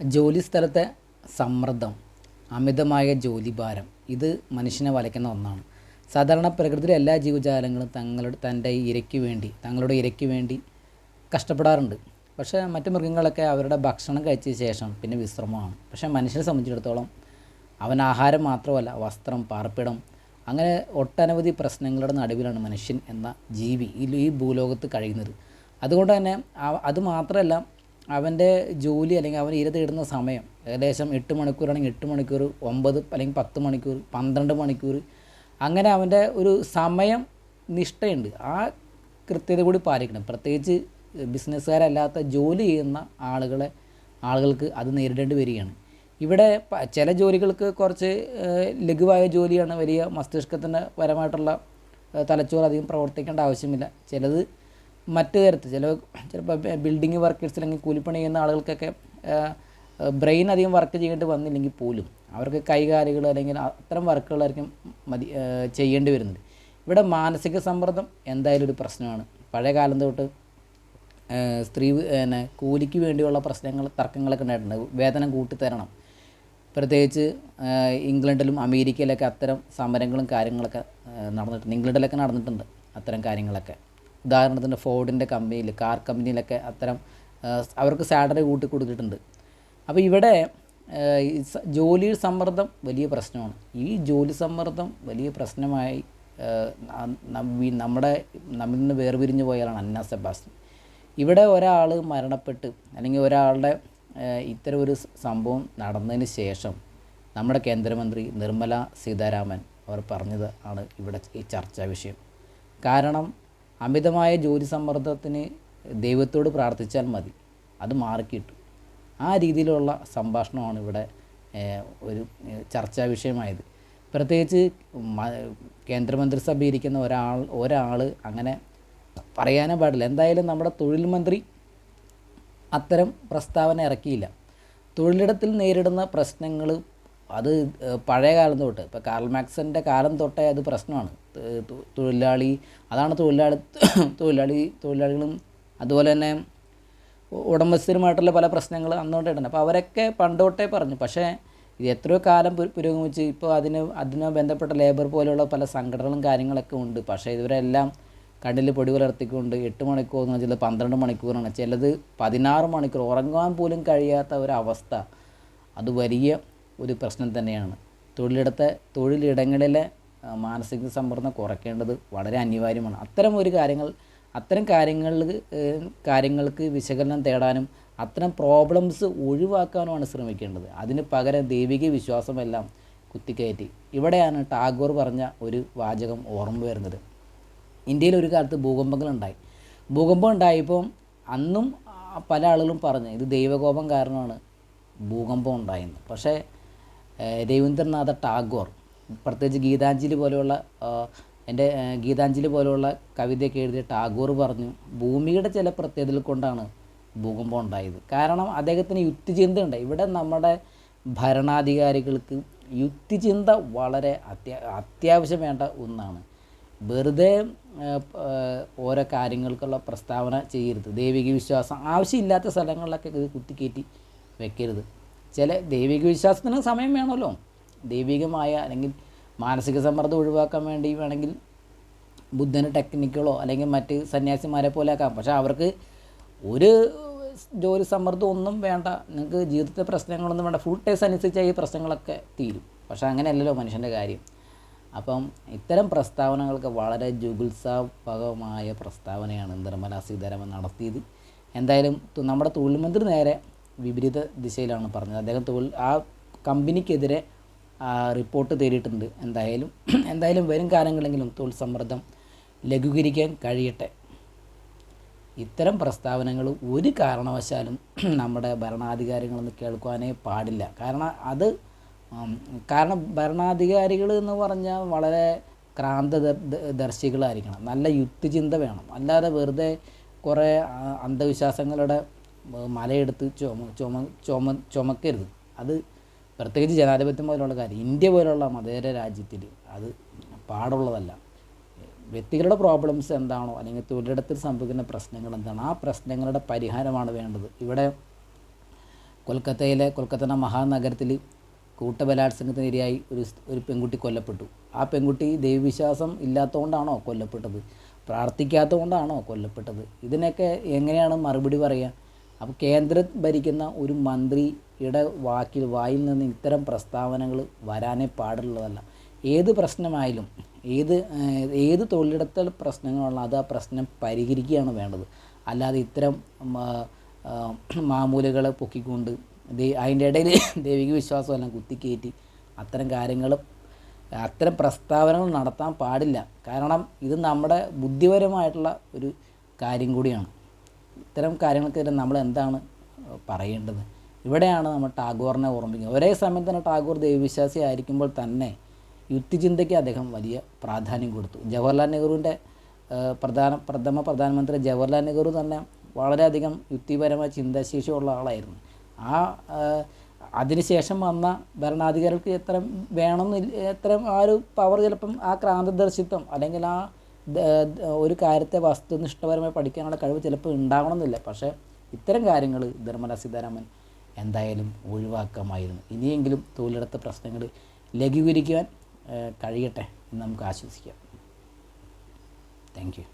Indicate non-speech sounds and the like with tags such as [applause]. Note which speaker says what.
Speaker 1: ജോലി സ്ഥലത്തെ സമ്മർദ്ദം അമിതമായ ജോലിഭാരം ഇത് മനുഷ്യനെ വലയ്ക്കുന്ന ഒന്നാണ്. സാധാരണ പ്രകൃതിയിലെ എല്ലാ ജീവജാലങ്ങളും തങ്ങളുടെ തന്റെ ഇരയ്ക്ക് വേണ്ടി തങ്ങളുടെ ഇരയ്ക്ക് വേണ്ടി കഷ്ടപ്പെടാറുണ്ട്. പക്ഷേ മറ്റു മൃഗങ്ങളൊക്കെ അവരുടെ ഭക്ഷണം കഴിച്ച ശേഷം പിന്നെ വിശ്രമമാണ്. പക്ഷേ മനുഷ്യനെ സംബന്ധിച്ചിടത്തോളം അവൻ ആഹാരം മാത്രമല്ല വസ്ത്രം പാർപ്പിടം അങ്ങനെ ഒട്ടനവധി പ്രശ്നങ്ങളുടെ നടുവിലാണ് മനുഷ്യൻ എന്ന ജീവി ഈ ഭൂലോകത്ത് കഴിയുന്നത്. അതുകൊണ്ട് തന്നെ അത് മാത്രമല്ല അവന്റെ ജോലി അല്ലെങ്കിൽ അവൻ ഇര തേടുന്ന സമയം ഏകദേശം എട്ട് മണിക്കൂറാണെങ്കിൽ എട്ട് മണിക്കൂർ ഒമ്പത് അല്ലെങ്കിൽ പത്ത് മണിക്കൂർ പന്ത്രണ്ട് മണിക്കൂർ അങ്ങനെ അവന്റെ ഒരു സമയം നിഷ്ഠയുണ്ട്. ആ കൃത്യത കൂടി പാലിക്കണം. പ്രത്യേകിച്ച് ബിസിനസ്സുകാരല്ലാത്ത ജോലി ചെയ്യുന്ന ആളുകളെ ആളുകൾക്ക് അത് നേരിടേണ്ടി വരികയാണ്. ഇവിടെ ചില ജോലികൾക്ക് കുറച്ച് ലഘുവായ ജോലിയാണ് വലിയ മസ്തിഷ്കത്തിന്റെ പരമായിട്ടുള്ള തലച്ചോറ് അധികം പ്രവർത്തിക്കേണ്ട ആവശ്യമില്ല. ചിലത് മറ്റു തരത്തിൽ. ചില ചിലപ്പോൾ ബിൽഡിംഗ് വർക്കേഴ്സ് അല്ലെങ്കിൽ കൂലിപ്പണി ചെയ്യുന്ന ആളുകൾക്കൊക്കെ ബ്രെയിൻ അധികം വർക്ക് ചെയ്യേണ്ടി വന്നില്ലെങ്കിൽ പോലും അവർക്ക് കൈകാലുകൾ അല്ലെങ്കിൽ അത്തരം വർക്കുകളായിരിക്കും മതി ചെയ്യേണ്ടി വരുന്നത്. ഇവിടെ മാനസിക സമ്മർദ്ദം എന്തായാലും ഒരു പ്രശ്നമാണ്. പഴയ കാലം തൊട്ട് സ്ത്രീ പിന്നെ കൂലിക്ക് വേണ്ടിയുള്ള പ്രശ്നങ്ങൾ തർക്കങ്ങളൊക്കെ ഉണ്ടായിട്ടുണ്ട്. വേതനം കൂട്ടിത്തരണം. പ്രത്യേകിച്ച് ഇംഗ്ലണ്ടിലും അമേരിക്കയിലൊക്കെ അത്തരം സമരങ്ങളും കാര്യങ്ങളൊക്കെ നടന്നിട്ടുണ്ട്. ഇംഗ്ലണ്ടിലൊക്കെ നടന്നിട്ടുണ്ട് അത്തരം കാര്യങ്ങളൊക്കെ. ഉദാഹരണത്തിന് ഫോർഡിന്റെ കമ്പനിയിൽ കാർ കമ്പനിയിലൊക്കെ അത്തരം അവർക്ക് സാലറി കൂട്ടി കൊടുത്തിട്ടുണ്ട്. അപ്പോൾ ഇവിടെ ജോലി സമ്മർദ്ദം വലിയ പ്രശ്നമാണ്. ഈ ജോലി സമ്മർദ്ദം വലിയ പ്രശ്നമായി നമ്മുടെ നമ്മിൽ നിന്ന് വേർപിരിഞ്ഞു പോയാലാണ് അന്ന സെബാസ്റ്റ്യൻ. ഇവിടെ ഒരാൾ മരണപ്പെട്ട് അല്ലെങ്കിൽ ഒരാളുടെ ഇത്തരം ഒരു സംഭവം നടന്നതിന് ശേഷം നമ്മുടെ കേന്ദ്രമന്ത്രി നിർമ്മല സീതാരാമൻ അവർ പറഞ്ഞത് ആണ് ഇവിടെ ഈ ചർച്ചാ വിഷയം. കാരണം അമിതമായ ജോലി സമ്മർദ്ദത്തിന് ദൈവത്തോട് പ്രാർത്ഥിച്ചാൽ മതി. അത് മാറിക്കിട്ടും. ആ രീതിയിലുള്ള സംഭാഷണമാണ് ഇവിടെ ഒരു ചർച്ചാ വിഷയമായത്. പ്രത്യേകിച്ച് കേന്ദ്രമന്ത്രിസഭ ഇരിക്കുന്ന ഒരാൾ ഒരാൾ അങ്ങനെ പറയാനേ പാടില്ല. എന്തായാലും നമ്മുടെ തൊഴിൽ മന്ത്രി അത്തരം പ്രസ്താവന ഇറക്കിയില്ല. തൊഴിലിടത്തിൽ നേരിടുന്ന പ്രശ്നങ്ങൾ അത് പഴയ കാലം തൊട്ട്. ഇപ്പോൾ കാർൽ മാക്സിന്റെ കാലം തൊട്ടേ അത് പ്രശ്നമാണ്. തൊഴിലാളി അതാണ് തൊഴിലാളി തൊഴിലാളി തൊഴിലാളികളും അതുപോലെ തന്നെ ഉടമസ്ഥരുമായിട്ടുള്ള പല പ്രശ്നങ്ങൾ അന്ന് തൊട്ടേട്ടുണ്ട് അപ്പോൾ അവരൊക്കെ പണ്ട് തൊട്ടേ പറഞ്ഞു. പക്ഷേ ഇത് എത്രയോ കാലം പുര- പുരോഗമിച്ച് ഇപ്പോൾ അതിന് അതിന് ബന്ധപ്പെട്ട ലേബർ പോലെയുള്ള പല സംഘടനകളും കാര്യങ്ങളൊക്കെ ഉണ്ട്. പക്ഷേ ഇവരെല്ലാം കണ്ണിൽ പൊടി പുലർത്തിക്കൊണ്ട് എട്ട് മണിക്കൂർ എന്ന് വെച്ചാൽ പന്ത്രണ്ട് മണിക്കൂറാണ്. ചിലത് പതിനാറ് മണിക്കൂർ. ഉറങ്ങാൻ പോലും കഴിയാത്ത ഒരവസ്ഥ അത് വലിയ ഒരു പ്രശ്നം തന്നെയാണ്. തൊഴിലിടത്തെ തൊഴിലിടങ്ങളിലെ മാനസിക സമ്മർദ്ദം കുറയ്ക്കേണ്ടത് വളരെ അനിവാര്യമാണ്. അത്തരം ഒരു കാര്യങ്ങൾ അത്തരം കാര്യങ്ങളിൽ കാര്യങ്ങൾക്ക് വിശകലനം തേടാനും അത്തരം പ്രോബ്ലംസ് ഒഴിവാക്കാനുമാണ് ശ്രമിക്കേണ്ടത്. അതിന് പകരം ദൈവിക വിശ്വാസമെല്ലാം കുത്തിക്കയറ്റി. ഇവിടെയാണ് ടാഗോർ പറഞ്ഞ ഒരു വാചകം ഓർമ്മ വരുന്നത്. ഇന്ത്യയിൽ ഒരു കാലത്ത് ഭൂകമ്പങ്ങളുണ്ടായി ഭൂകമ്പം ഉണ്ടായപ്പോൾ അന്നും പല ആളുകളും പറഞ്ഞു ഇത് ദൈവകോപം കാരണമാണ് ഭൂകമ്പം ഉണ്ടായെന്ന്. പക്ഷേ രവീന്ദ്രനാഥ ടാഗോർ പ്രത്യേകിച്ച് ഗീതാഞ്ജലി പോലെയുള്ള എന്റെ ഗീതാഞ്ജലി പോലെയുള്ള കവിതയൊക്കെ എഴുതിയ ടാഗോർ പറഞ്ഞു ഭൂമിയുടെ ചില പ്രത്യേകതകൾ കൊണ്ടാണ് ഭൂകമ്പം ഉണ്ടായത്. കാരണം അദ്ദേഹത്തിന് യുക്തിചിന്ത ഉണ്ട് ഇവിടെ നമ്മുടെ ഭരണാധികാരികൾക്ക് യുക്തിചിന്ത വളരെ അത്യാ അത്യാവശ്യം വേണ്ട ഒന്നാണ്. വെറുതെ ഓരോ കാര്യങ്ങൾക്കുള്ള പ്രസ്താവന ചെയ്യരുത്. ദൈവിക വിശ്വാസം ആവശ്യമില്ലാത്ത സ്ഥലങ്ങളിലൊക്കെ ഇത് കുത്തിക്കയറ്റി വെക്കരുത്. ചില ദൈവിക വിശ്വാസത്തിന് സമയം വേണമല്ലോ. ദൈവികമായ അല്ലെങ്കിൽ മാനസിക സമ്മർദ്ദം ഒഴിവാക്കാൻ വേണ്ടി വേണമെങ്കിൽ ബുദ്ധന് ടെക്നിക്കുകളോ അല്ലെങ്കിൽ മറ്റ് സന്യാസിമാരെ പോലെ ആക്കാം. പക്ഷേ അവർക്ക് ഒരു ജോലി സമ്മർദ്ദം ഒന്നും വേണ്ട. നിങ്ങൾക്ക് ജീവിതത്തെ പ്രശ്നങ്ങളൊന്നും വേണ്ട. ഫുൾ ടൈസ് അനുസരിച്ച് ഈ പ്രശ്നങ്ങളൊക്കെ തീരും. പക്ഷേ അങ്ങനെയല്ലല്ലോ മനുഷ്യന്റെ കാര്യം. അപ്പം ഇത്തരം പ്രസ്താവനകൾക്ക് വളരെ ജുഗുത്സാപകമായ പ്രസ്താവനയാണ് നിർമ്മല സീതാരാമൻ നടത്തിയത്. എന്തായാലും നമ്മുടെ തൊഴിൽ മന്ത്രി നേരെ വിപരീത ദിശയിലാണ് പറഞ്ഞത്. അദ്ദേഹം തൊഴിൽ ആ കമ്പനിക്കെതിരെ റിപ്പോർട്ട് തേടിയിട്ടുണ്ട്. എന്തായാലും [clears throat] എന്തായാലും വരും കാലങ്ങളെങ്കിലും തൊഴിൽ സമ്മർദ്ദം ലഘൂകരിക്കാൻ കഴിയട്ടെ. ഇത്തരം പ്രസ്താവനകൾ ഒരു കാരണവശാലും [clears throat] നമ്മുടെ ഭരണാധികാരികളൊന്നും കേൾക്കുവാനേ പാടില്ല. കാരണം അത് കാരണം ഭരണാധികാരികൾ എന്ന് പറഞ്ഞാൽ വളരെ ക്രാന്ത ദർശികളായിരിക്കണം നല്ല യുക്തിചിന്ത വേണം. അല്ലാതെ വെറുതെ കുറേ അന്ധവിശ്വാസങ്ങളുടെ മലയെടുത്ത് ചുമ ചുമ ചുമ ചുമക്കരുത്. അത് പ്രത്യേകിച്ച് ജനാധിപത്യം പോലുള്ള കാര്യം. ഇന്ത്യ പോലുള്ള മതേതര രാജ്യത്തിൽ അത് പാടുള്ളതല്ല. വ്യക്തികളുടെ പ്രോബ്ലംസ് എന്താണോ അല്ലെങ്കിൽ തൊഴിലിടത്തിൽ സംഭവിക്കുന്ന പ്രശ്നങ്ങൾ എന്താണ് ആ പ്രശ്നങ്ങളുടെ പരിഹാരമാണ് വേണ്ടത്. ഇവിടെ കൊൽക്കത്തയിലെ കൊൽക്കത്ത മഹാനഗരത്തിൽ കൂട്ടബലാത്സംഗത്തിന് ഇരയായി ഒരു ഒരു പെൺകുട്ടി കൊല്ലപ്പെട്ടു. ആ പെൺകുട്ടി ദൈവവിശ്വാസം ഇല്ലാത്തതുകൊണ്ടാണോ കൊല്ലപ്പെട്ടത്? പ്രാർത്ഥിക്കാത്തതുകൊണ്ടാണോ കൊല്ലപ്പെട്ടത്? ഇതിനൊക്കെ എങ്ങനെയാണ് മറുപടി പറയുക? അപ്പോൾ കേന്ദ്രം ഭരിക്കുന്ന ഒരു മന്ത്രിയുടെ വാക്കിൽ വായിൽ നിന്ന് ഇത്തരം പ്രസ്താവനകൾ വരാനേ പാടുള്ളതല്ല. ഏത് പ്രശ്നമായാലും ഏത് ഏത് തൊഴിലിടത്തിൽ പ്രശ്നങ്ങളുള്ള അത് ആ പ്രശ്നം പരിഹരിക്കുകയാണ് വേണ്ടത്. അല്ലാതെ ഇത്തരം മാമൂലകളെ പൊക്കിക്കൊണ്ട് അതിന്റെ ഇടയിൽ ദൈവിക വിശ്വാസമെല്ലാം കുത്തിക്കയറ്റി അത്തരം കാര്യങ്ങൾ അത്തരം പ്രസ്താവനകൾ നടത്താൻ പാടില്ല. കാരണം ഇത് നമ്മുടെ ബുദ്ധിപരമായിട്ടുള്ള ഒരു കാര്യം കൂടിയാണ്. ഇത്തരം കാര്യങ്ങൾക്കെതിരെ നമ്മൾ എന്താണ് പറയേണ്ടത്? ഇവിടെയാണ് നമ്മൾ ടാഗോറിനെ ഓർമ്മിക്കുന്നത് ഒരേ സമയം തന്നെ ടാഗോർ ദൈവവിശ്വാസി ആയിരിക്കുമ്പോൾ തന്നെ യുക്തിചിന്തയ്ക്ക് അദ്ദേഹം വലിയ പ്രാധാന്യം കൊടുത്തു. ജവഹർലാൽ നെഹ്റുവിന്റെ പ്രധാന പ്രഥമ പ്രധാനമന്ത്രി ജവഹർലാൽ നെഹ്റു തന്നെ വളരെയധികം യുക്തിപരമായ ചിന്താശേഷിയുള്ള ആളായിരുന്നു. ആ അതിനുശേഷം വന്ന ഭരണാധികാരികൾക്ക് എത്ര വേണമെന്നില്ല എത്ര ആ ഒരു പവർ ചിലപ്പം ആ ക്രാന്തദർശിത്വം അല്ലെങ്കിൽ ആ ഒരു കാര്യത്തെ വസ്തുനിഷ്ഠപരമായി പഠിക്കാനുള്ള കഴിവ് ചിലപ്പോൾ ഉണ്ടാകണമെന്നില്ല പക്ഷേ ഇത്തരം കാര്യങ്ങൾ നിർമ്മല സീതാരാമൻ എന്തായാലും ഒഴിവാക്കാമായിരുന്നു. ഇനിയെങ്കിലും തൊഴിലിടത്ത പ്രശ്നങ്ങൾ ലഘൂകരിക്കുവാൻ കഴിയട്ടെ എന്ന് നമുക്ക് ആശ്വസിക്കാം താങ്ക് യു